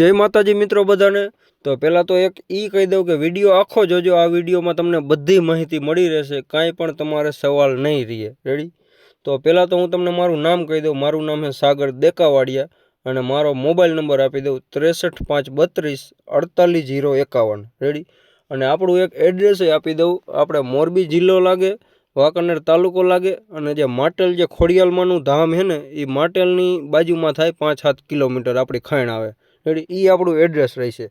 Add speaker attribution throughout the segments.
Speaker 1: જય માતાજી મિત્રો બધાને. તો પહેલાં તો એક એ કહી દઉં કે વીડિયો આખો જોજો. આ વિડીયોમાં તમને બધી માહિતી મળી રહેશે. કાંઈ પણ તમારે સવાલ નહીં રહે. રેડી તો પહેલાં તો હું તમને મારું નામ કહી દઉં. મારું નામ છે સાગર દેકાવાડિયા અને મારો મોબાઈલ નંબર આપી દઉં ત્રેસઠ પાંચ બત્રીસ અડતાલીસ જીરો એકાવન. રેડી અને આપણું એક એડ્રેસ આપી દઉં. આપણે મોરબી જિલ્લો લાગે, વાંકાનેર તાલુકો લાગે અને જે માટેલ જે ખોડિયાલમાંનું ધામ છે ને એ માટેલની બાજુમાં થાય પાંચ સાત કિલોમીટર. આપણી ખાણ આવે. રેડી એ આપણું એડ્રેસ રહેશે.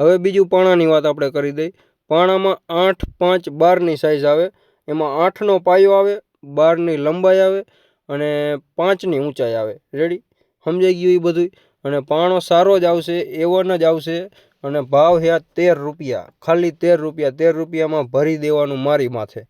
Speaker 1: હવે બીજું પાણાની વાત આપણે કરી દઈ પાણામાં આઠ, પાંચ, બારની સાઇઝ આવે. એમાં આઠનો પાયો આવે, બારની લંબાઈ આવે અને પાંચની ઊંચાઈ આવે. રેડી? સમજાઈ ગયું એ બધું અને પાણો સારો જ આવશે, એવન જ આવશે અને ભાવ હ્યા તેર રૂપિયા. ખાલી તેર રૂપિયા, તેર રૂપિયામાં ભરી દેવાનું મારી માથે.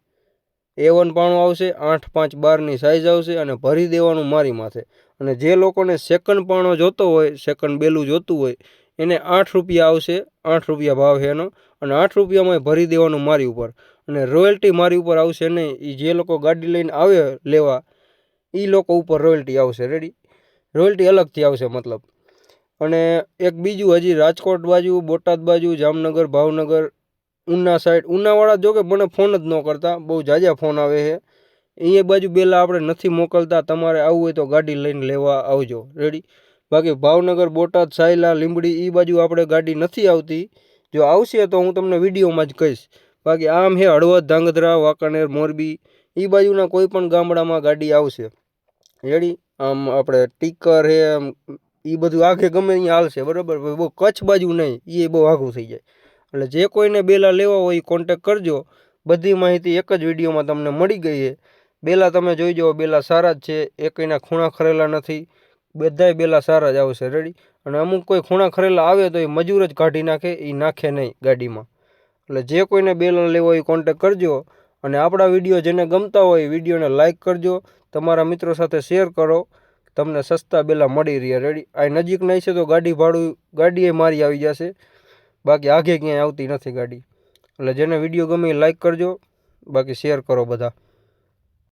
Speaker 1: એ વન પાણું આવશે, આઠ પાંચ બારની સાઇઝ આવશે અને ભરી દેવાનું મારી માથે. અને જે લોકોને સેકન્ડ પાણો જોતો હોય સેકન્ડ બેલું જોતું હોય, એને આઠ રૂપિયા આવશે, આઠ રૂપિયા ભાવ છે એનો, અને આઠ રૂપિયામાં ભરી દેવાનું મારી ઉપર. અને રોયલ્ટી મારી ઉપર આવશે નહીં એ જે લોકો ગાડી લઈને આવે લેવા એ લોકો ઉપર રોયલ્ટી આવશે રેડી રોયલ્ટી અલગથી આવશે મતલબ. અને એક બીજું હજી રાજકોટ બાજુ, બોટાદ બાજુ, જામનગર, ભાવનગર ઉના સાઈડ ઉનાવાળા જો કે મને ફોન જ ન કરતા. બહુ જાજા ફોન આવે છે. એ બાજુ બેલા આપણે નથી મોકલતા. તમારે આવવું હોય તો ગાડી લઈને લેવા આવજો. રેડી બાકી ભાવનગર, બોટાદ, સાયલા, લીંબડી એ બાજુ આપણે ગાડી નથી આવતી. જો આવશે તો હું તમને વિડીયોમાં જ કહીશ. બાકી આમ હે હળવદ, ધાંગધ્રા, વાંકાનેર, મોરબી એ બાજુના કોઈ પણ ગામડામાં ગાડી આવશે. રેડી આમ આપણે ટીકર હે આમ એ બધું આખે ગમે અહીંયા હાલશે. બરાબર? બહુ કચ્છ બાજુ નહીં. એ બહુ આઘું થઈ જાય. એટલે જે કોઈને બેલા લેવા હોય એ કોન્ટેક કરજો. બધી માહિતી એક જ વિડીયોમાં તમને મળી ગઈ છે. બેલા તમે જોઈ જાઓ, બેલા સારા જ છે. એકના ખૂણા ખરેલા નથી. બધાય બેલા સારા જ આવશે. રેડી અને અમુક કોઈ ખૂણા ખરેલા આવે તો એ મજૂર જ કાઢી નાખે એ નાખે નહીં ગાડીમાં. એટલે જે કોઈને બેલા લેવો એ કોન્ટેક કરજો. અને આપણા વીડિયો જેને ગમતા હોય એ વિડીયોને લાઇક કરજો. તમારા મિત્રો સાથે શેર કરો. તમને સસ્તા બેલા મળી રહ્યા. રેડી આ નજીક નહીં છે તો ગાડી ભાડું, ગાડીએ મારી આવી જશે. બાકી આગે ક્યાંય આવતી નથી ગાડી. એટલે જેને વીડિયો ગમે એ લાઇક કરજો, બાકી શેર કરો બધા.